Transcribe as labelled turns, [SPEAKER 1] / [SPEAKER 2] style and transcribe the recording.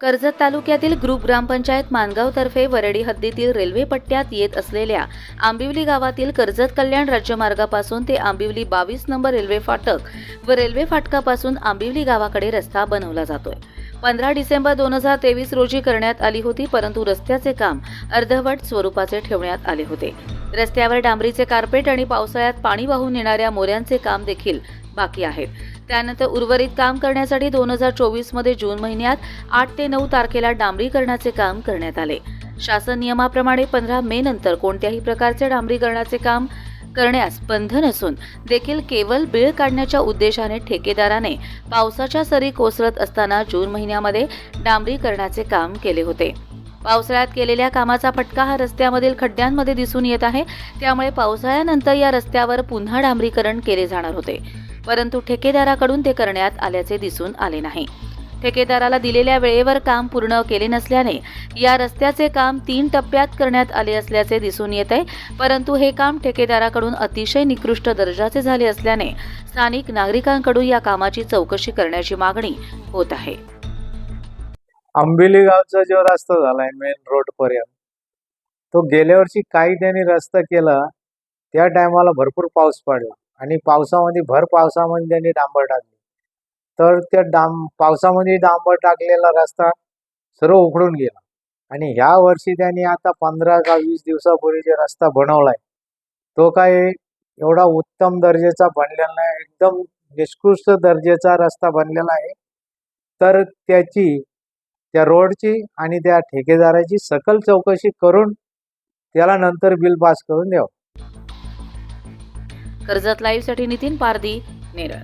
[SPEAKER 1] कर्जत तालुक्यातील ग्रुप ग्रामपंचायत मानगावतर्फे वरडी हद्दीतील रेल्वे पट्ट्यात येत असलेल्या आंबिवली गावातील कर्जत कल्याण राज्यमार्गापासून ते आंबिवली बावीस नंबर रेल्वे फाटक व रेल्वे फाटकापासून आंबिवली गावाकडे रस्ता बनवला जातोय. पंधरा डिसेंबर दोन हजार तेवीस रोजी करण्यात आली होती परंतु रस्त्याचे काम अर्धवट स्वरूपाचे ठेवण्यात आले होते. रस्त्यावर डांबरीचे कार्पेट आणि पावसाळ्यात पाणी वाहून येणाऱ्या मोऱ्यांचे काम देखील बाकी आहेत. त्यानंतर उर्वरित काम करण्यासाठी दोन हजार चोवीसमध्ये जून महिन्यात आठ ते नऊ तारखेला डांबरीकरणाचे काम करण्यात आले. शासन नियमाप्रमाणे पंधरा मे नंतर कोणत्याही प्रकारचे डांबरीकरणाचे काम करण्यास बंधन असून देखील केवळ बिळ काढण्याच्या उद्देशाने ठेकेदाराने पावसाच्या सरी कोसळत असताना जून महिन्यामध्ये डांबरीकरणाचे काम केले होते. पावसाळ्यात केलेल्या कामाचा फटका हा रस्त्यामधील खड्ड्यांमध्ये दिसून येत आहे. त्यामुळे पावसाळ्यानंतर या रस्त्यावर पुन्हा डांबरीकरण केले जाणार होते. परंतु ठेकेदाराकडून ते करण्यात आल्याचे दिसून आले नाही. ठेकेदाराला दिलेल्या वेळेवर काम पूर्ण केले नसल्याने या रस्त्याचे काम तीन टप्प्यात करण्यात आले असल्याचे दिसून येत आहे. परंतु हे काम ठेकेदाराकडून अतिशय निकृष्ट दर्जाचे झाले असल्याने स्थानिक नागरिकांकडून या कामाची चौकशी करण्याची मागणी होत आहे.
[SPEAKER 2] आंबिली गावचा जो रस्ता झालाय मेन रोड पर्यंत तो गेल्या वर्षी काही त्यांनी रस्ता केला त्या टायमाला भरपूर पाऊस पडला. आणि पावसामध्ये भर पावसामध्ये त्यांनी डांबर टाकली. तर त्या डांब पावसामध्ये डांबर टाकलेला रस्ता सर्व उखडून गेला. आणि ह्या वर्षी त्यांनी आता पंधरा का वीस दिवसापूर्वी जे रस्ता बनवलाय तो काय एवढा उत्तम दर्जाचा बनलेला नाही एकदम निष्कृष्ट दर्जाचा रस्ता बनलेला आहे. तर त्याची त्या रोडची आणि त्या ठेकेदाराची सकल चौकशी करून त्याला नंतर बिल पास करून द्यावं.
[SPEAKER 1] कर्जत लाईव्हसाठी नितीन पारदी नेरळ.